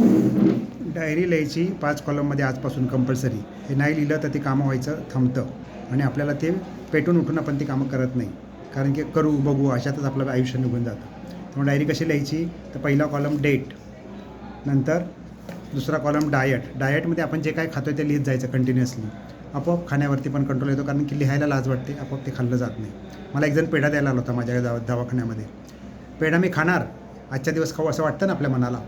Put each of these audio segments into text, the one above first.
Diary लिहायची पाच कॉलममध्ये आजपासून कंपल्सरी हे नाही लिहिलं तर ते कामं व्हायचं थांबतं. आणि आपल्याला ते पेटून उठून आपण ती कामं करत नाही. कारण की करू बघू अशातच आपलं आयुष्य निघून जातं. त्यामुळे डायरी कशी लिहायची? तर पहिला कॉलम डेट नंतर दुसरा कॉलम डायट. डायटमध्ये आपण जे काय खातो आहे ते लिहित जायचं कंटिन्युअसली आपोआप खाण्यावरती पण कंट्रोल येतो कारण की लिहायला लाज वाटते आपोआप ते खाल्लं जात नाही. मला एकजण पेढा द्यायला आला होता माझ्या दवा दवाखान्यामध्ये. पेढा मी खाणार. आजच्या दिवस खाऊ असं वाटतं ना आपल्या मनाला?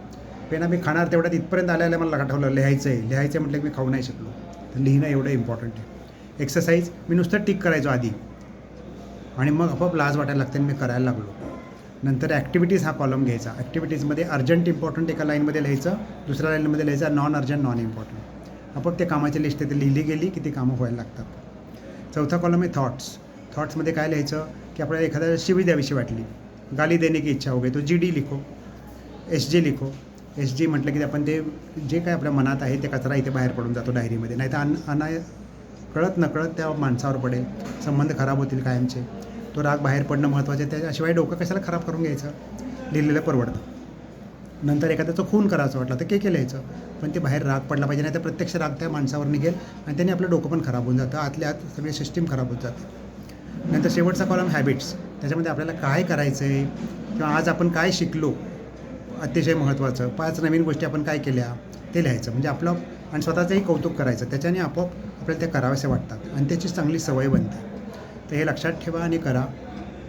पेना मी खाणार तेवढ्यात इथपर्यंत आल्याला मला आठवलं लिहायचं आहे लिहायचं आहे म्हटलं की मी खाऊ नाही शकलो. तर लिहिणं एवढं इम्पॉर्टंट आहे. एक्सरसाइज मी नुसतं टिक करायचो आधी. आणि मग आपोआप लाज वाटायला लागते आणि मी करायला लागलो. नंतर ॲक्टिव्हिटीज हा कॉलम घ्यायचा. ॲक्टिव्हिटीजमध्ये अर्जंट इम्पॉर्टंट एका लाईनमध्ये लिहायचं दुसऱ्या लाईनमध्ये लिहायचं नॉन अर्जंट नॉन इम्पॉर्टंट आपोआप ते कामाची लिस्ट आहे ते लिहिली गेली की ती कामं व्हायला लागतात. चौथा कॉलम आहे थॉट्स थॉट्समध्ये काय लिहायचं? की आपल्याला एखाद्या शिवी द्यावीशी वाटली. गाली देणे की इच्छा हो गई तो जी डी लिखो एस जी लिखो. एस जी म्हटलं की आपण ते जे काय आपल्या मनात आहे ते कचरा इथे बाहेर पडून जातो डायरीमध्ये. नाही तर अन अनाय कळत नकळत त्या माणसावर पडेल. संबंध खराब होतील कायमचे. तो राग बाहेर पडणं महत्त्वाचं. आहे त्याच्याशिवाय डोकं कशाला खराब करून घ्यायचं? लिहिलेलं परवडतं. नंतर एखाद्याचं खून करायचं वाटलं तर के केलं यायचं? पण ते बाहेर राग पडला पाहिजे. नाही तर प्रत्यक्ष राग त्या माणसावर निघेल आणि त्याने आपलं डोकं पण खराब होऊन जातं. आतल्या आत सगळी सिस्टीम खराब होत जाते. नंतर शेवटचा कॉलम हॅबिट्स त्याच्यामध्ये आपल्याला काय करायचं आहे किंवा आज आपण काय शिकलो? अतिशय महत्त्वाचं. पाच नवीन गोष्टी आपण काय केल्या ते लिहायचं. म्हणजे आपलं आणि स्वतःचंही कौतुक करायचं. त्याच्याने आपोआप आपल्याला ते करावेसे वाटतात. आणि त्याची चांगली सवय बनते. तर हे लक्षात ठेवा आणि करा.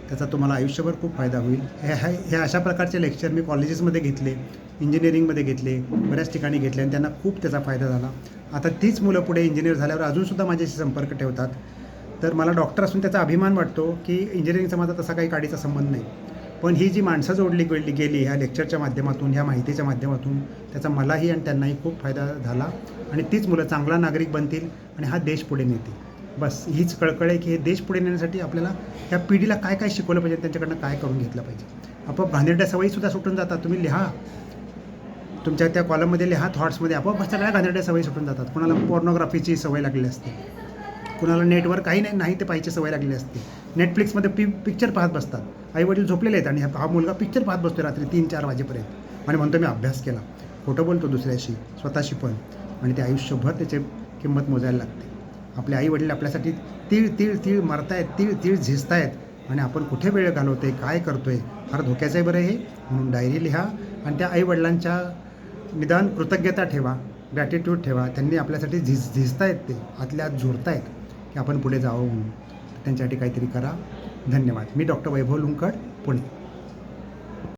त्याचा तुम्हाला आयुष्यभर खूप फायदा होईल. हे हे हे अशा प्रकारचे लेक्चर मी कॉलेजेसमध्ये घेतले इंजिनिअरिंगमध्ये घेतले बऱ्याच ठिकाणी घेतले आणि त्यांना खूप त्याचा फायदा झाला. आता तीच मुलं पुढे इंजिनियर झाल्यावर अजूनसुद्धा माझ्याशी संपर्क ठेवतात. तर मला डॉक्टर असून त्याचा अभिमान वाटतो की इंजिनिअरिंगचा माझा तसा काही काडीचा संबंध नाही. पण ही जी माणसं जोडली गेली गेली ह्या लेक्चरच्या माध्यमातून ह्या माहितीच्या माध्यमातून त्याचा मलाही आणि त्यांनाही खूप फायदा झाला. आणि तीच मुलं चांगला नागरिक बनतील आणि हा देश पुढे नेतील. बस हीच कळकळ आहे की हे देश पुढे नेण्यासाठी आपल्याला त्या पिढीला काय काय शिकवलं पाहिजे त्यांच्याकडनं काय करून घेतलं पाहिजे. आपोआप घाणेरड्या सवयीसुद्धा सुटून जातात. तुम्ही लिहा. तुमच्या त्या कॉलममध्ये लिहा थॉट्समध्ये आपोआप सगळ्या घाणेरड्या सवयी सुटून जातात. कुणाला पोर्नोग्राफीची सवय लागलेली असते. कुणाला नेटवर काही नाही नाही ते पाहिजे सवय लागलेली असते. नेटफ्लिक्समध्ये पि पिक्चर पाहत बसतात. आईवडील झोपलेले आहेत आणि हा मुलगा पिक्चर पाहत बसतो रात्री तीन चार वाजेपर्यंत. आणि म्हणतो मी अभ्यास केला. खोटं बोलतो दुसऱ्याशी स्वतःशी पण. आणि ते आयुष्यभर त्याची किंमत मोजायला लागते. आपले आई वडील आपल्यासाठी तीळ तीळ तीळ मारतायत तीळ तीळ झिजतायत. आणि आपण कुठे वेळ घालवतोय काय करतोय फार धोक्याचं आहे बरं हे? म्हणून डायरी लिहा आणि त्या आईवडिलांच्या निदान कृतज्ञता ठेवा ग्रॅटिट्यूड ठेवा. त्यांनी आपल्यासाठी झिज झिजतायत ते आतल्या आत झुरतायत की आपण पुढे जावं म्हणून. त्यांच्यासाठी काहीतरी करा. धन्यवाद. मी डॉक्टर वैभव लुंकड पुणे.